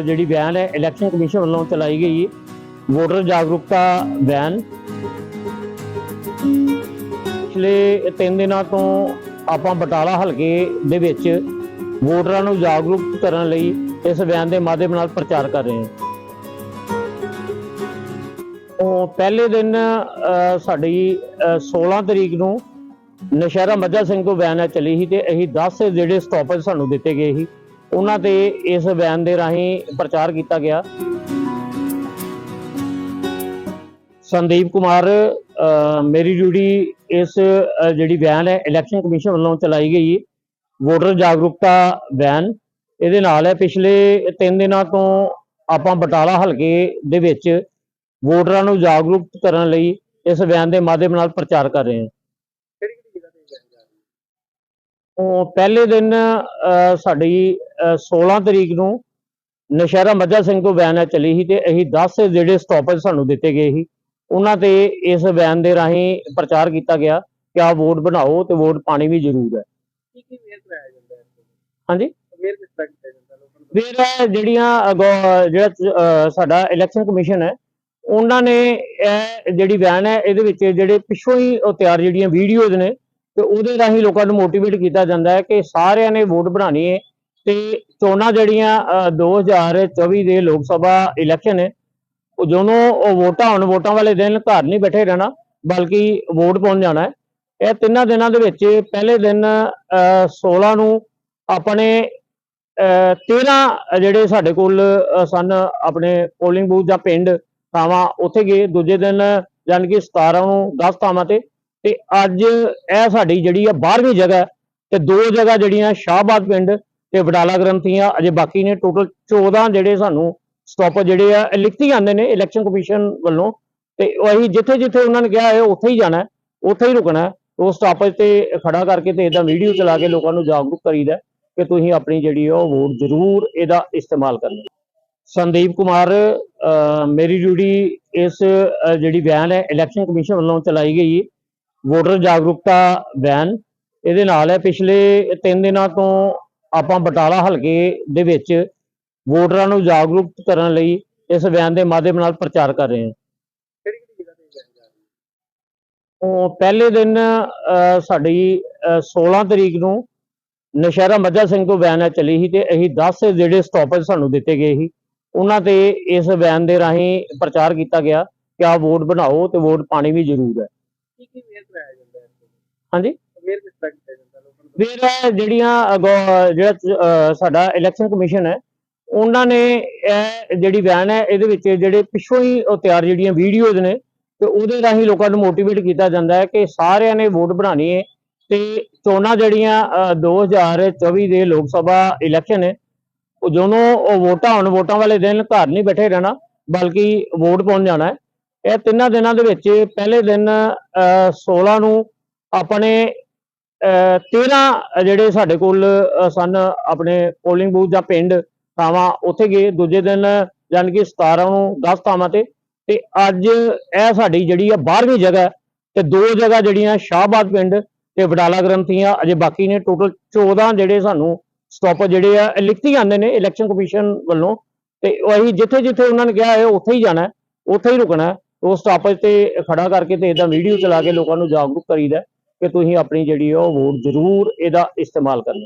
ਜਿਹੜੀ ਵੈਨ ਹੈ election commission ਵੱਲੋਂ ਚਲਾਈ ਗਈ ਵੋਟਰ ਜਾਗਰੂਕਤਾ ਵੈਨ ਪਿਛਲੇ 3 ਦਿਨਾਂ ਤੋਂ ਆਪਾਂ ਬਟਾਲਾ ਹਲਕੇ ਦੇ ਵਿੱਚ ਵੋਟਰਾਂ ਨੂੰ ਜਾਗਰੂਕ ਕਰਨ ਲਈ ਇਸ ਵੈਨ ਦੇ ਮਾਧਿਅਮ ਨਾਲ ਪ੍ਰਚਾਰ ਕਰ ਰਹੇ ਹਾਂ। ਉਹ ਪਹਿਲੇ ਦਿਨ ਅ, ਸਾਡੀ ਅ, 16 ਤਰੀਕ ਨੂੰ ਨਸ਼ਹਿਰਾ ਮੱਝਾ ਸਿੰਘ ਤੋਂ ਵੈਨ ਹੈ ਚਲੀ ਸੀ ਤੇ ਅਸੀਂ 10 ਜਿਹੜੇ ਸਟਾਪੇਜ ਸਾਨੂੰ ਦਿੱਤੇ ਗਏ ਸੀ। ਉਹਨਾਂ ਤੇ ਇਸ ਵੈਨ ਦੇ ਰਾਹੀਂ ਪ੍ਰਚਾਰ ਕੀਤਾ ਗਿਆ। ਸੰਦੀਪ ਕੁਮਾਰ ਅ, ਮੇਰੀ ਡਿਊਟੀ ਇਸ ਜਿਹੜੀ ਵੈਨ ਹੈ ਇਲੈਕਸ਼ਨ ਕਮਿਸ਼ਨ ਵੱਲੋਂ ਚਲਾਈ ਗਈ। ਵੋਟਰ ਜਾਗਰੂਕਤਾ ਵੈਨ ਇਹਦੇ ਨਾਲ ਹੈ ਪਿਛਲੇ 3 ਦਿਨਾਂ ਤੋਂ ਆਪਾਂ ਬਟਾਲਾ ਹਲਕੇ ਦੇ ਵਿੱਚ ਵੋਟਰਾਂ ਨੂੰ ਜਾਗਰੂਕ ਕਰਨ ਲਈ ਇਸ ਵੈਨ ਦੇ ਮਾਧਿਅਮ ਨਾਲ ਪ੍ਰਚਾਰ ਕਰ ਰਹੇ ਹਾਂ ਕਿਹੜੀ ਕਿਹੜੀ ਜਗ੍ਹਾ ਤੇ ਜਾਇਆ ਜਾ ਰਹੀ ਉਹ ਪਹਿਲੇ ਦਿਨ ਸਾਡੀ ਅ, 16 ਤਰੀਕ ਨੂੰ ਨਸ਼ਹਿਰਾ ਮੱਝਾ ਸਿੰਘ ਤੋਂ ਵੈਨ ਹੈ ਚੱਲੀ ਸੀ ਤੇ ਅਸੀਂ 10 ਜਿਹੜੇ ਸਟਾਪੇਜ ਸਾਨੂੰ ਦਿੱਤੇ ਗਏ ਸੀ ਉਹਨਾਂ ਤੇ ਇਸ ਵੈਨ ਦੇ ਰਾਹੀਂ ਪ੍ਰਚਾਰ ਕੀਤਾ ਗਿਆ ਕਿ ਆਹ ਵੋਟ ਬਣਾਓ ਤੇ ਵੋਟ ਪਾਣੀ ਵੀ ਜ਼ਰੂਰ ਹੈ। ਹਾਂਜੀ? ਫਿਰ ਜਿਹੜੀਆਂ ਜਿਹੜਾ ਸਾਡਾ ਇਲੈਕਸ਼ਨ ਕਮਿਸ਼ਨ ਹੈ ਉਹਨਾਂ ਨੇ ਇਹ ਜਿਹੜੀ ਵੈਨ ਹੈ ਇਹਦੇ ਵਿੱਚ ਜਿਹੜੇ ਪਿੱਛੋਂ ਹੀ ਉਹ ਤਿਆਰ ਜਿਹੜੀਆਂ ਵੀਡੀਓਜ਼ ਨੇ ਤੇ ਉਹਦੇ ਰਾਹੀਂ ਲੋਕਾਂ ਨੂੰ ਮੋਟੀਵੇਟ ਕੀਤਾ ਜਾਂਦਾ ਹੈ ਕਿ ਸਾਰਿਆਂ ਨੇ ਵੋਟ ਬਣਾਣੀ ਹੈ ਤੇ ਚੋਣਾਂ ਜਿਹੜੀਆਂ ਅ, 2024 ਦੇ ਲੋਕ ਸਭਾ ਇਲੈਕਸ਼ਨ ਹੈ ਉਹ ਜਦੋਂ ਵੋਟਾਂ ਹੁਣ ਵੋਟਾਂ ਵਾਲੇ ਦਿਨ ਘਰ ਨਹੀਂ ਬੈਠੇ ਰਹਿਣਾ ਬਲਕਿ ਵੋਟ ਪਾਉਣ ਜਾਣਾ ਹੈ। ਇਹ ਤਿੰਨਾਂ ਦਿਨਾਂ ਦੇ ਵਿੱਚ ਪਹਿਲੇ ਦਿਨ ਅ, 16 ਨੂੰ ਆਪਣੇ ਅ, 13 ਜਿਹੜੇ ਸਾਡੇ ਕੋਲ ਸਨ ਆਪਣੇ ਪੋਲਿੰਗ ਬੂਥ ਜਾਂ ਪਿੰਡ ਥਾਵਾਂ ਉੱਥੇ ਗਏ। ਦੂਜੇ ਦਿਨ ਯਾਨੀ ਕਿ 17 ਨੂੰ 10 ਥਾਵਾਂ ਤੇ ਤੇ ਅੱਜ ਇਹ ਸਾਡੀ ਜਿਹੜੀ ਆ 12ਵੀਂ ਜਗ੍ਹਾ ਤੇ ਦੋ ਜਗ੍ਹਾ ਜਿਹੜੀਆਂ ਸ਼ਾਹਬਾਦ ਪਿੰਡ ਤੇ ਵਡਾਲਾ ਗ੍ਰੰਥੀਆਂ ਅਜੇ ਬਾਕੀ ਨੇ ਟੋਟਲ 14 ਜਿਹੜੇ ਸਾਨੂੰ ਸਟਾਪ ਜਿਹੜੇ ਆ ਲਿਖਤੀ ਆਉਂਦੇ ਨੇ ਇਲੈਕਸ਼ਨ ਕਮਿਸ਼ਨ ਵੱਲੋਂ ਤੇ ਉਹ ਅਸੀਂ ਜਿੱਥੇ ਜਿੱਥੇ ਉਹਨਾਂ ਨੇ ਕਿਹਾ ਹੈ ਉੱਥੇ ਹੀ ਜਾਣਾ ਉੱਥੇ ਹੀ ਰੁਕਣਾ ਹੈ। ਉਸ ਸਟਾਪੇਜ ਤੇ ਖੜਾ ਕਰਕੇ ਤੇ ਇਦਾਂ ਵੀਡੀਓ ਚਲਾ ਕੇ ਲੋਕਾਂ ਨੂੰ ਜਾਗਰੂਕ ਕਰੀਦਾ ਕਿ ਤੁਸੀਂ ਆਪਣੀ ਜਿਹੜੀ ਆ ਉਹ ਵੋਟ ਜ਼ਰੂਰ ਇਹਦਾ ਇਸਤੇਮਾਲ ਕਰਨਾ ਸੰਦੀਪ ਕੁਮਾਰ ਅ, ਮੇਰੀ ਡਿਊਟੀ ਇਸ ਜਿਹੜੀ ਵੈਨ ਹੈ ਇਲੈਕਸ਼ਨ ਕਮਿਸ਼ਨ ਵੱਲੋਂ ਚਲਾਈ ਗਈ ਵੋਟਰ ਜਾਗਰੂਕਤਾ ਵੈਨ ਇਹਦੇ ਨਾਲ ਹੈ ਪਿਛਲੇ 3 ਦਿਨਾਂ ਤੋਂ ਆਪਾਂ ਬਟਾਲਾ ਹਲਕੇ ਦੇ ਵਿੱਚ ਵੋਟਰਾਂ ਨੂੰ ਜਾਗਰੂਕ ਕਰਨ ਲਈ ਇਸ ਵੈਨ ਦੇ ਮਾਧਿਅਮ ਨਾਲ ਪ੍ਰਚਾਰ ਕਰ ਰਹੇ ਹਾਂ। ਉਹ ਪਹਿਲੇ ਦਿਨ ਅ, ਸਾਡੀ ਅ, 16 ਤਰੀਕ ਨੂੰ ਨਸ਼ਹਿਰਾ ਮੱਝਾ ਸਿੰਘ ਤੋਂ ਵੈਨ ਹੈ ਚੱਲੀ ਸੀ ਤੇ ਅਸੀਂ 10 ਜਿਹੜੇ ਸਟਾਪੇਜ ਸਾਨੂੰ ਦਿੱਤੇ ਗਏ ਸੀ ਉਹਨਾਂ ਤੇ ਇਸ ਵੈਨ ਦੇ ਰਾਹੀਂ ਪ੍ਰਚਾਰ ਕੀਤਾ ਗਿਆ ਕਿ ਆਹ ਵੋਟ ਬਣਾਓ ਤੇ ਵੋਟ ਪਾਣੀ ਵੀ ਜ਼ਰੂਰ ਹੈ। ਕੀ ਕੀ ਵੇਅਰ ਕਰਾਇਆ ਜਾਂਦਾ ਹੈ ਹਾਂਜੀ? ਵੇਅਰ ਕਿਸ ਤਰ੍ਹਾਂ ਕੀਤਾ ਜਾਂਦਾ ਲੋਕਾਂ ਨੂੰ? ਫਿਰ ਇਹ ਜਿਹੜੀਆਂ ਅਗੋ- ਜਿਹੜਾ ਸਾਡਾ ਇਲੈਕਸ਼ਨ ਕਮਿਸ਼ਨ ਹੈ ਉਹਨਾਂ ਨੇ ਇਹ ਜਿਹੜੀ ਵੈਨ ਹੈ ਇਹਦੇ ਵਿੱਚ ਜਿਹੜੇ ਪਿੱਛੋਂ ਹੀ ਉਹ ਤਿਆਰ ਜਿਹੜੀਆਂ ਵੀਡੀਓਜ਼ ਨੇ ਤੇ ਉਹਦੇ ਰਾਹੀਂ ਲੋਕਾਂ ਨੂੰ ਮੋਟੀਵੇਟ ਕੀਤਾ ਜਾਂਦਾ ਹੈ ਕਿ ਸਾਰਿਆਂ ਨੇ ਵੋਟ ਬਣਾਣੀ ਹੈ ਤੇ ਚੋਣਾਂ ਜਿਹੜੀਆਂ ਅ, 2024 ਦੇ ਲੋਕ ਸਭਾ ਇਲੈਕਸ਼ਨ ਹੈ ਉਹ ਜਦੋਂ ਉਹ ਵੋਟਾਂ ਹੁਣ ਵੋਟਾਂ ਵਾਲੇ ਦਿਨ ਘਰ ਨਹੀਂ ਬੈਠੇ ਰਹਿਣਾ ਬਲਕਿ ਵੋਟ ਪਾਉਣ ਜਾਣਾ ਹੈ। ਇਹ ਤਿੰਨਾਂ ਦਿਨਾਂ ਦੇ ਵਿੱਚ ਪਹਿਲੇ ਦਿਨ ਅ, 16 ਨੂੰ ਆਪਣੇ ਅ, 13 ਜਿਹੜੇ ਸਾਡੇ ਕੋਲ ਸਨ ਆਪਣੇ ਪੋਲਿੰਗ ਬੂਥ ਜਾਂ ਪਿੰਡ ਥਾਵਾਂ ਉੱਥੇ ਗਏ। ਦੂਜੇ ਦਿਨ ਯਾਨੀ ਕਿ 17 ਨੂੰ 10 ਥਾਵਾਂ ਤੇ। ਤੇ ਅੱਜ ਇਹ ਸਾਡੀ ਜਿਹੜੀ ਆ 12ਵੀਂ ਜਗ੍ਹਾ ਤੇ ਦੋ ਜਗ੍ਹਾ ਜਿਹੜੀਆਂ ਸ਼ਾਹਬਾਦ ਪਿੰਡ ਤੇ ਵਡਾਲਾ ਗ੍ਰੰਥੀਆਂ ਅਜੇ ਬਾਕੀ ਨੇ ਟੋਟਲ 14 ਜਿਹੜੇ ਸਾਨੂੰ ਸਟਾਪ ਜਿਹੜੇ ਆ ਲਿਖਤੀ ਆਉਂਦੇ ਨੇ ਇਲੈਕਸ਼ਨ ਕਮਿਸ਼ਨ ਵੱਲੋਂ। ਤੇ ਉਹ ਅਸੀਂ ਜਿੱਥੇ ਜਿੱਥੇ ਉਹਨਾਂ ਨੇ ਕਿਹਾ ਹੈ ਉੱਥੇ ਹੀ ਜਾਣਾ ਉੱਥੇ ਹੀ ਰੁਕਣਾ ਉਹ ਉਸ ਸਟਾਪੇਜ ਤੇ ਖੜਾ ਕਰਕੇ ਤੇ ਇਦਾਂ ਵੀਡੀਓ ਚਲਾ ਕੇ ਲੋਕਾਂ ਨੂੰ ਜਾਗਰੂਕ ਕਰੀਦਾ ਕਿ ਤੁਸੀਂ ਆਪਣੀ ਜਿਹੜੀ ਆ ਉਹ ਵੋਟ ਜ਼ਰੂਰ ਇਹਦਾ ਇਸਤੇਮਾਲ ਕਰਨਾ।